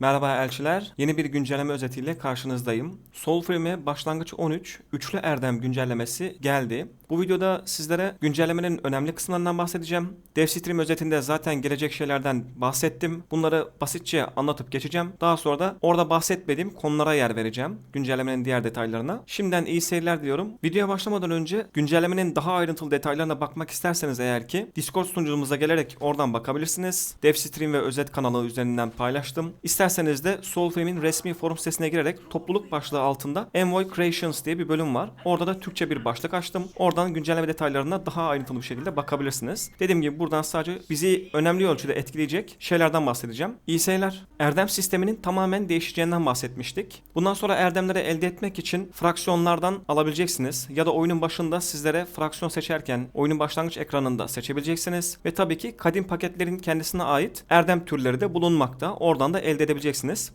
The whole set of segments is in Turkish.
Merhaba elçiler. Yeni bir güncelleme özetiyle karşınızdayım. Soulframe'e başlangıç 13, üçlü erdem güncellemesi geldi. Bu videoda sizlere güncellemenin önemli kısımlarından bahsedeceğim. DevStream özetinde zaten gelecek şeylerden bahsettim. Bunları basitçe anlatıp geçeceğim. Daha sonra da orada bahsetmediğim konulara yer vereceğim. Güncellemenin diğer detaylarına. Şimdiden iyi seyirler diliyorum. Videoya başlamadan önce güncellemenin daha ayrıntılı detaylarına bakmak isterseniz eğer ki Discord sunucumuza gelerek oradan bakabilirsiniz. DevStream ve özet kanalı üzerinden paylaştım. İsterseniz de Soulframe'in resmi forum sitesine girerek topluluk başlığı altında Envoy Creations diye bir bölüm var. Orada da Türkçe bir başlık açtım. Oradan güncelleme detaylarına daha ayrıntılı bir şekilde bakabilirsiniz. Dediğim gibi buradan sadece bizi önemli ölçüde etkileyecek şeylerden bahsedeceğim. İyi seyirler. Erdem sisteminin tamamen değişeceğinden bahsetmiştik. Bundan sonra erdemleri elde etmek için fraksiyonlardan alabileceksiniz. Ya da oyunun başında sizlere fraksiyon seçerken oyunun başlangıç ekranında seçebileceksiniz. Ve tabii ki kadim paketlerin kendisine ait erdem türleri de bulunmakta. Oradan da elde edebileceksiniz.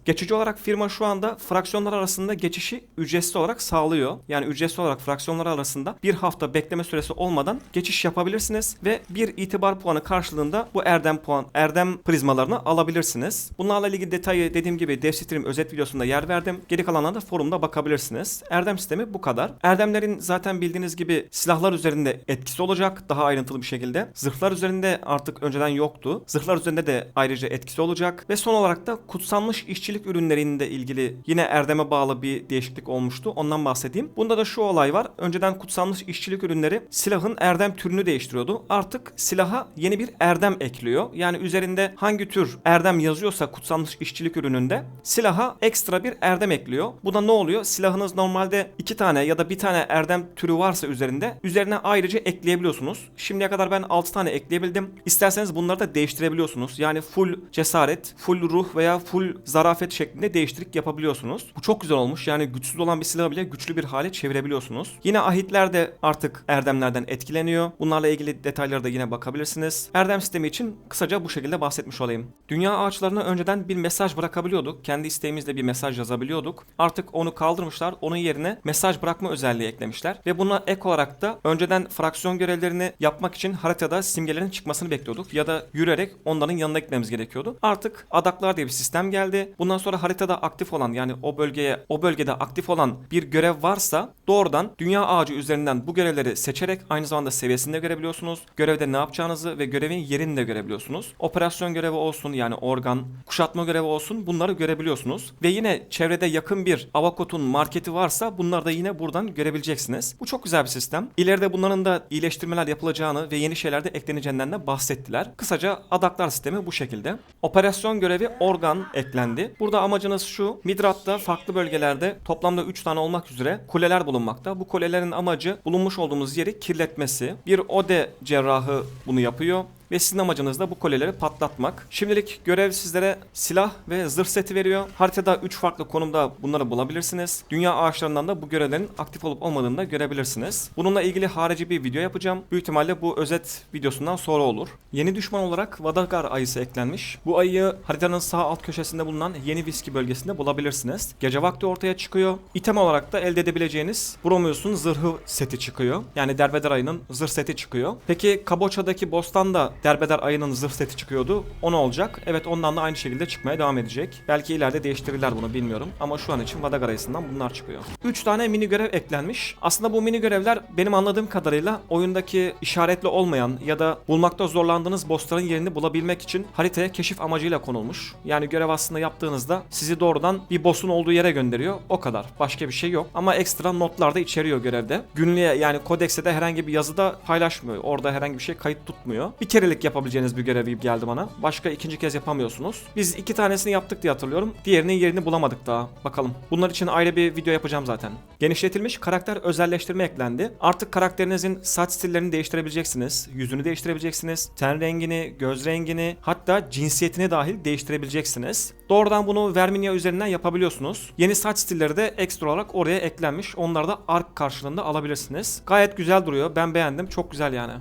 Geçici olarak firma şu anda fraksiyonlar arasında geçişi ücretsiz olarak sağlıyor. Yani ücretsiz olarak fraksiyonlar arasında bir hafta bekleme süresi olmadan geçiş yapabilirsiniz ve bir itibar puanı karşılığında bu erdem puan erdem prizmalarını alabilirsiniz. Bunlarla ilgili detayı dediğim gibi DevStream özet videosunda yer verdim. Geri kalanına da forumda bakabilirsiniz. Erdem sistemi bu kadar. Erdemlerin zaten bildiğiniz gibi silahlar üzerinde etkisi olacak daha ayrıntılı bir şekilde. Zırhlar üzerinde artık önceden yoktu. Zırhlar üzerinde de ayrıca etkisi olacak ve son olarak da kutsanmış işçilik ürünlerinde ilgili yine erdeme bağlı bir değişiklik olmuştu. Ondan bahsedeyim. Bunda da şu olay var. Önceden kutsanmış işçilik ürünleri silahın erdem türünü değiştiriyordu. Artık silaha yeni bir erdem ekliyor. Yani üzerinde hangi tür erdem yazıyorsa kutsanmış işçilik ürününde silaha ekstra bir erdem ekliyor. Bu da ne oluyor? Silahınız normalde iki tane ya da bir tane erdem türü varsa üzerinde üzerine ayrıca ekleyebiliyorsunuz. Şimdiye kadar ben 6 tane ekleyebildim. İsterseniz bunları da değiştirebiliyorsunuz. Yani full cesaret, full ruh veya full zarafet şeklinde değiştirik yapabiliyorsunuz. Bu çok güzel olmuş. Yani güçsüz olan bir silahı bile güçlü bir hale çevirebiliyorsunuz. Yine ahitler de artık erdemlerden etkileniyor. Bunlarla ilgili detaylara da yine bakabilirsiniz. Erdem sistemi için kısaca bu şekilde bahsetmiş olayım. Dünya ağaçlarına önceden bir mesaj bırakabiliyorduk. Kendi isteğimizle bir mesaj yazabiliyorduk. Artık onu kaldırmışlar. Onun yerine mesaj bırakma özelliği eklemişler. Ve buna ek olarak da önceden fraksiyon görevlerini yapmak için haritada simgelerin çıkmasını bekliyorduk. Ya da yürüyerek onların yanına gitmemiz gerekiyordu. Artık adaklar diye bir sistem geldi. Bundan sonra haritada aktif olan yani o bölgeye o bölgede aktif olan bir görev varsa doğrudan dünya ağacı üzerinden bu görevleri seçerek aynı zamanda seviyesini de görebiliyorsunuz. Görevde ne yapacağınızı ve görevin yerini de görebiliyorsunuz. Operasyon görevi olsun yani organ, kuşatma görevi olsun bunları görebiliyorsunuz. Ve yine çevrede yakın bir Avakot'un marketi varsa bunları da yine buradan görebileceksiniz. Bu çok güzel bir sistem. İleride bunların da iyileştirmeler yapılacağını ve yeni şeyler de ekleneceğinden de bahsettiler. Kısaca adaklar sistemi bu şekilde. Operasyon görevi organ eklendi. Burada amacınız şu. Midrat'ta farklı bölgelerde toplamda 3 tane olmak üzere kuleler bulunmakta. Bu kulelerin amacı bulunmuş olduğumuz yeri kirletmesi. Bir ode cerrahı bunu yapıyor ve sizin amacınız da bu koleleri patlatmak. Şimdilik görev sizlere silah ve zırh seti veriyor. Haritada 3 farklı konumda bunları bulabilirsiniz. Dünya ağaçlarından da bu görevlerin aktif olup olmadığını da görebilirsiniz. Bununla ilgili harici bir video yapacağım. Büyük ihtimalle bu özet videosundan sonra olur. Yeni düşman olarak Vadagar ayısı eklenmiş. Bu ayıyı haritanın sağ alt köşesinde bulunan yeni viski bölgesinde bulabilirsiniz. Gece vakti ortaya çıkıyor. İtem olarak da elde edebileceğiniz Bromius'un zırhı seti çıkıyor. Yani Derbeder ayının zırh seti çıkıyor. Peki Kaboça'daki boss'tan da Derbeder ayının zırh seti çıkıyordu. O ne olacak? Evet ondan da aynı şekilde çıkmaya devam edecek. Belki ileride değiştirirler bunu bilmiyorum. Ama şu an için Vadagar ayısından bunlar çıkıyor. 3 tane mini görev eklenmiş. Aslında bu mini görevler benim anladığım kadarıyla oyundaki işaretli olmayan ya da bulmakta zorlandığınız bossların yerini bulabilmek için haritaya keşif amacıyla konulmuş. Yani görev aslında yaptığınızda sizi doğrudan bir boss'un olduğu yere gönderiyor. O kadar. Başka bir şey yok. Ama ekstra notlar da içeriyor görevde. Günlüğe yani kodekse de herhangi bir yazıda paylaşmıyor. Orada herhangi bir şey kayıt tutmuyor. Bir kerelik yapabileceğiniz bir görev gibi geldi bana. Başka ikinci kez yapamıyorsunuz. Biz iki tanesini yaptık diye hatırlıyorum. Diğerinin yerini bulamadık daha. Bakalım. Bunlar için ayrı bir video yapacağım zaten. Genişletilmiş karakter özelleştirme eklendi. Artık karakterinizin saç stillerini değiştirebileceksiniz. Yüzünü değiştirebileceksiniz. Ten rengini, göz rengini, hatta cinsiyetini dahil değiştirebileceksiniz. Doğrudan bunu Verminia üzerinden yapabiliyorsunuz. Yeni saç stilleri de ekstra olarak oraya eklenmiş. Onları da ark karşılığında alabilirsiniz. Gayet güzel duruyor. Ben beğendim. Çok güzel yani.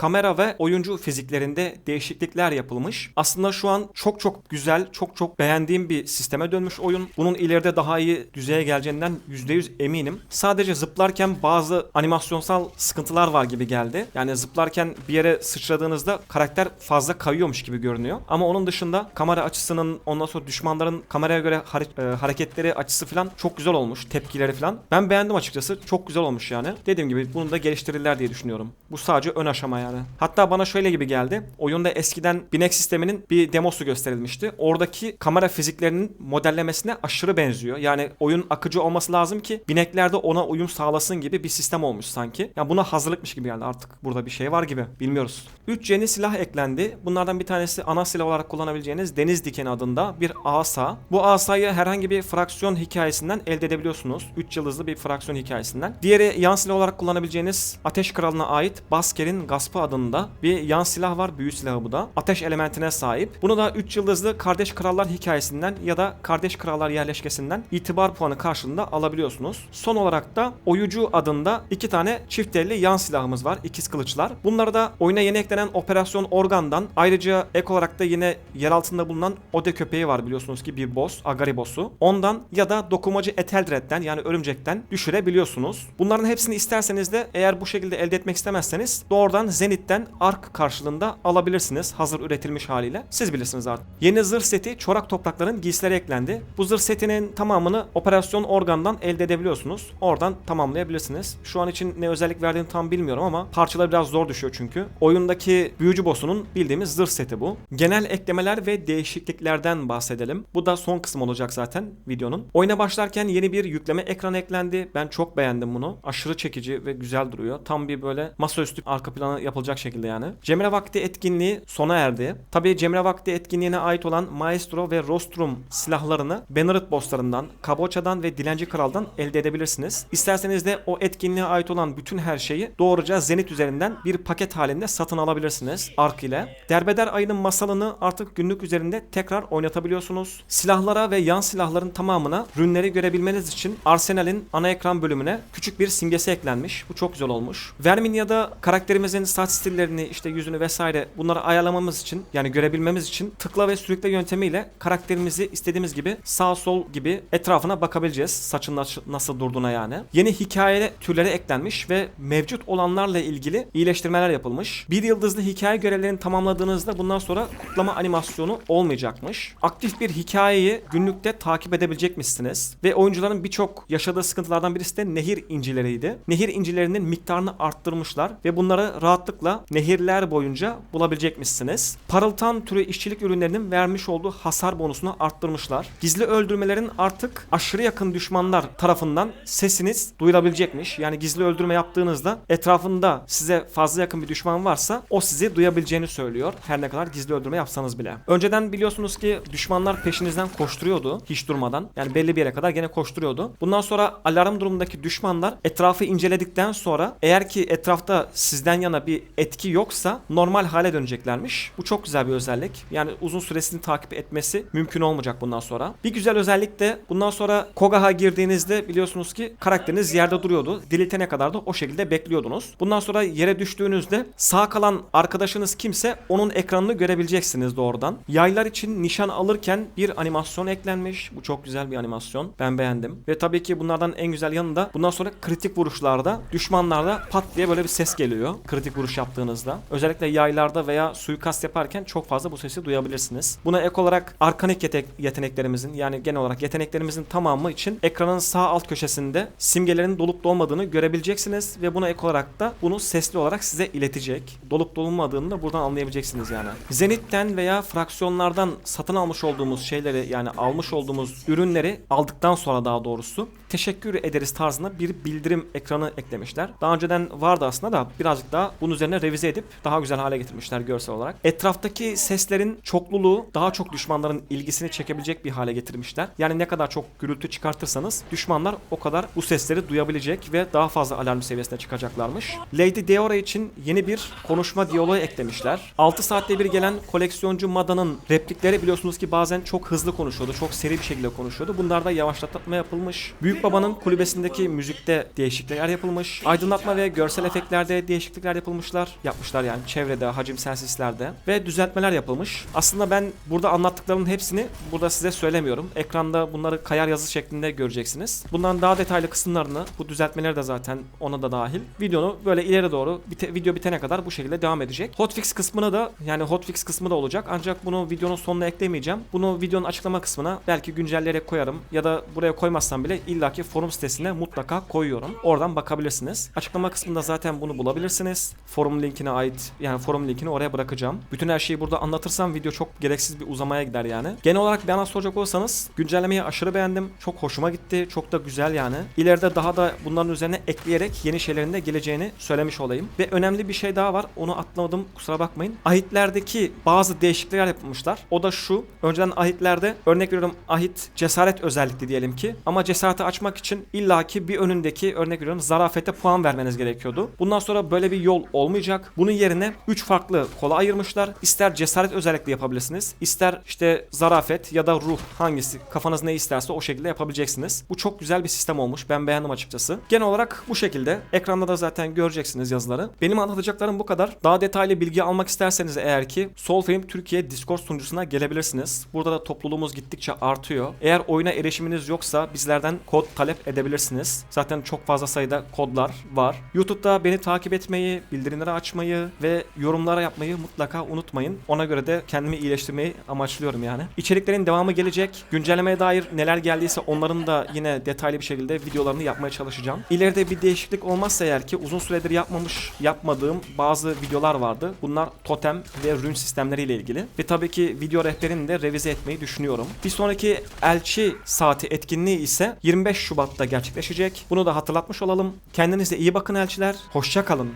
Kamera ve oyuncu fiziklerinde değişiklikler yapılmış. Aslında şu an çok çok güzel, çok çok beğendiğim bir sisteme dönmüş oyun. Bunun ileride daha iyi düzeye geleceğinden %100 eminim. Sadece zıplarken bazı animasyonsal sıkıntılar var gibi geldi. Yani zıplarken bir yere sıçradığınızda karakter fazla kayıyormuş gibi görünüyor. Ama onun dışında kamera açısının ondan sonra düşmanların kameraya göre hare- e, hareketleri açısı falan çok güzel olmuş. Tepkileri falan. Ben beğendim açıkçası. Çok güzel olmuş yani. Dediğim gibi bunu da geliştirirler diye düşünüyorum. Bu sadece ön aşama yani. Hatta bana şöyle gibi geldi. Oyunda eskiden binek sisteminin bir demosu gösterilmişti. Oradaki kamera fiziklerinin modellemesine aşırı benziyor. Yani oyun akıcı olması lazım ki binekler de ona uyum sağlasın gibi bir sistem olmuş sanki. Yani buna hazırlıkmış gibi geldi artık. Burada bir şey var gibi. Bilmiyoruz. 3 yeni silah eklendi. Bunlardan bir tanesi ana silah olarak kullanabileceğiniz deniz dikeni adında bir asa. Bu asayı herhangi bir fraksiyon hikayesinden elde edebiliyorsunuz. 3 yıldızlı bir fraksiyon hikayesinden. Diğeri yan silah olarak kullanabileceğiniz Ateş Kralı'na ait Basker'in Gaspı adında bir yan silah var. Büyü silahı bu da. Ateş elementine sahip. Bunu da 3 yıldızlı Kardeş Krallar hikayesinden ya da Kardeş Krallar yerleşkesinden itibar puanı karşılığında alabiliyorsunuz. Son olarak da Oyucu adında iki tane çift elli yan silahımız var. ikiz kılıçlar. Bunları da oyuna yeni eklenen Operasyon Organ'dan ayrıca ek olarak da yine yer altında bulunan Ode köpeği var biliyorsunuz ki bir boss, Agari boss'u. Ondan ya da dokumacı Eteldred'den yani örümcekten düşürebiliyorsunuz. Bunların hepsini isterseniz de eğer bu şekilde elde etmek istemezseniz doğrudan Zenith'ten Ark karşılığında alabilirsiniz hazır üretilmiş haliyle. Siz bilirsiniz artık. Yeni zırh seti çorak toprakların giysileri eklendi. Bu zırh setinin tamamını Operasyon Organ'dan elde edebiliyorsunuz. Oradan tamamlayabilirsiniz. Şu an için ne özellik verdiğini tam bilmiyorum ama parçalar biraz zor düşüyor çünkü. Oyundaki büyücü boss'unun bildiğimiz zırh seti bu. Genel eklemeler ve değişikliklerden bahsedelim. Bu da son kısım olacak zaten videonun. Oyuna başlarken yeni bir yükleme ekranı eklendi. Ben çok beğendim bunu. Aşırı çekici ve güzel duruyor. Tam bir böyle masaüstü arka planı yapılacak şekilde yani. Cemre Vakti etkinliği sona erdi. Tabii Cemre Vakti etkinliğine ait olan Maestro ve Rostrum silahlarını Bannered bosslarından, Kaboça'dan ve Dilenci Kral'dan elde edebilirsiniz. İsterseniz de o etkinliğe ait olan bütün her şeyi doğruca Zenit üzerinden bir paket halinde satın alabilirsiniz Ark ile. Derbeder ayının masalını artık günlük üzerinde tekrar oynatabiliyorsunuz. Silahlara ve yan silahların tamamına rünleri görebilmeniz için Arsenal'in ana ekran bölümüne küçük bir simgesi eklenmiş. Bu çok güzel olmuş. Verminia'da karakterimizin saç stillerini, işte yüzünü vesaire bunları ayarlamamız için yani görebilmemiz için tıkla ve sürükle yöntemiyle karakterimizi istediğimiz gibi sağ sol gibi etrafına bakabileceğiz. Saçın nasıl- durduğuna yani. Yeni hikaye türleri eklenmiş ve mevcut olanlarla ilgili iyileştirmeler yapılmış. Bir yıldızlı hikaye görevlerini tamamladığınızda bundan sonra kutlama animasyonu olmayacakmış. Aktif bir hikayeyi günlükte takip edebilecekmişsiniz. Ve oyuncuların birçok yaşadığı sıkıntılardan birisi de nehir incileriydi. Nehir incilerinin miktarını arttırmışlar ve bunları rahatlıkla nehirler boyunca bulabilecekmişsiniz. Parıltan türü işçilik ürünlerinin vermiş olduğu hasar bonusunu arttırmışlar. Gizli öldürmelerin artık aşırı yakın düşmanlar tarafından sesiniz duyulabilecekmiş. Yani gizli öldürme yaptığınızda etrafında size fazla yakın bir düşman varsa o sizi duyabileceğini söylüyor. Her ne kadar gizli öldürme yapsanız bile. Önceden biliyorsunuz ki düşmanlar peşinizden koşturuyordu hiç durmadan. Yani belli bir yere kadar gene koşturuyordu. Bundan sonra alarm durumundaki düşmanlar etrafı inceledikten sonra eğer ki etrafta sizden yana bir etki yoksa normal hale döneceklermiş. Bu çok güzel bir özellik. Yani uzun süresini takip etmesi mümkün olmayacak bundan sonra. Bir güzel özellik de bundan sonra Kogah'a girdiğinizde biliyorsunuz ki karakteriniz yerde duruyordu. Diriltene kadar da o şekilde bekliyordunuz. Bundan sonra yere düştüğünüzde sağ kalan arkadaşınız kimse onun ekranını görebileceksiniz doğrudan. Yaylar için nişan alırken bir animasyon eklenmiş. Bu çok güzel bir animasyon. Ben beğendim. Ve tabii ki bunlardan en güzel yanı da bundan sonra kritik vuruşlarda düşmanlarda pat diye böyle bir ses geliyor. Kritik vuruş yaptığınızda. Özellikle yaylarda veya suikast yaparken çok fazla bu sesi duyabilirsiniz. Buna ek olarak arkanik yete- yeteneklerimizin yani genel olarak yeteneklerimizin tamamı için ekranın sağ alt köşesinde simgelerin dolup dolmadığını görebileceksiniz ve buna ek olarak da bunu sesli olarak size iletecek. Dolup dolmadığını da buradan anlayabileceksiniz yani. Zenit'ten veya fraksiyonlardan satın almış olduğumuz şeyleri yani almış olduğumuz ürünleri aldıktan sonra daha doğrusu teşekkür ederiz tarzında bir bildirim ekranı eklemişler. Daha önceden vardı aslında da birazcık daha bunun üzerine revize edip daha güzel hale getirmişler görsel olarak. Etraftaki seslerin çokluluğu daha çok düşmanların ilgisini çekebilecek bir hale getirmişler. Yani ne kadar çok gürültü çıkartırsanız düşmanlar o kadar bu sesleri duyabilecek ve daha fazla alarm seviyesine çıkacaklarmış. Lady Deora için yeni bir konuşma diyaloğu eklemişler. 6 saatte bir gelen koleksiyoncu Mada'nın replikleri biliyorsunuz ki bazen çok hızlı konuşuyordu. Çok seri bir şekilde konuşuyordu. Bunlarda yavaşlatma yapılmış. Büyük Baba'nın kulübesindeki müzikte değişiklikler yapılmış. Aydınlatma ve görsel efektlerde değişiklikler yapılmış. Ayırmışlar. Yapmışlar yani çevrede, hacimsel sislerde ve düzeltmeler yapılmış. Aslında ben burada anlattıklarımın hepsini burada size söylemiyorum. Ekranda bunları kayar yazı şeklinde göreceksiniz. Bundan daha detaylı kısımlarını, bu düzeltmeleri de zaten ona da dahil. Videonu böyle ileri doğru bite- video bitene kadar bu şekilde devam edecek. Hotfix kısmına da yani hotfix kısmı da olacak. Ancak bunu videonun sonuna eklemeyeceğim. Bunu videonun açıklama kısmına belki güncelleyerek koyarım ya da buraya koymazsam bile illaki forum sitesine mutlaka koyuyorum. Oradan bakabilirsiniz. Açıklama kısmında zaten bunu bulabilirsiniz. Forum linkine ait yani forum linkini oraya bırakacağım. Bütün her şeyi burada anlatırsam video çok gereksiz bir uzamaya gider yani. Genel olarak bana soracak olursanız güncellemeyi aşırı beğendim. Çok hoşuma gitti. Çok da güzel yani. İleride daha da bunların üzerine ekleyerek yeni şeylerin de geleceğini söylemiş olayım. Ve önemli bir şey daha var. Onu atlamadım. Kusura bakmayın. Ahitlerdeki bazı değişiklikler yapılmışlar. O da şu. Önceden ahitlerde örnek veriyorum ahit cesaret özellikli diyelim ki. Ama cesareti açmak için illaki bir önündeki örnek veriyorum zarafete puan vermeniz gerekiyordu. Bundan sonra böyle bir yol olmayacak. Bunun yerine 3 farklı kola ayırmışlar. İster cesaret özellikle yapabilirsiniz. ister işte zarafet ya da ruh hangisi kafanız ne isterse o şekilde yapabileceksiniz. Bu çok güzel bir sistem olmuş. Ben beğendim açıkçası. Genel olarak bu şekilde. Ekranda da zaten göreceksiniz yazıları. Benim anlatacaklarım bu kadar. Daha detaylı bilgi almak isterseniz eğer ki Soulframe Türkiye Discord sunucusuna gelebilirsiniz. Burada da topluluğumuz gittikçe artıyor. Eğer oyuna erişiminiz yoksa bizlerden kod talep edebilirsiniz. Zaten çok fazla sayıda kodlar var. YouTube'da beni takip etmeyi, bildirimleri açmayı ve yorumlara yapmayı mutlaka unutmayın. Ona göre de kendimi iyileştirmeyi amaçlıyorum yani. İçeriklerin devamı gelecek. Güncellemeye dair neler geldiyse onların da yine detaylı bir şekilde videolarını yapmaya çalışacağım. İleride bir değişiklik olmazsa eğer ki uzun süredir yapmamış, yapmadığım bazı videolar vardı. Bunlar totem ve rün sistemleriyle ilgili. Ve tabii ki video rehberini de revize etmeyi düşünüyorum. Bir sonraki elçi saati etkinliği ise 25 Şubat'ta gerçekleşecek. Bunu da hatırlatmış olalım. Kendinize iyi bakın elçiler. Hoşça kalın.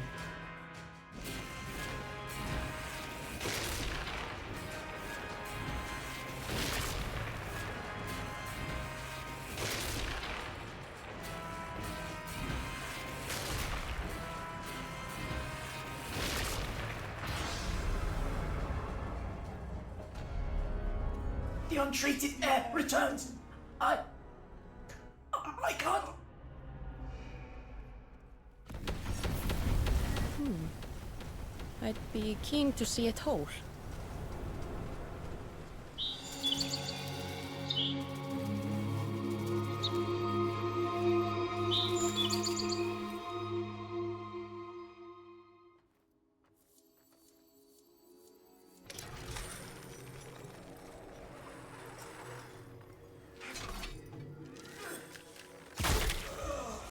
The untreated air returns. I. I can't. Hmm. I'd be keen to see it whole.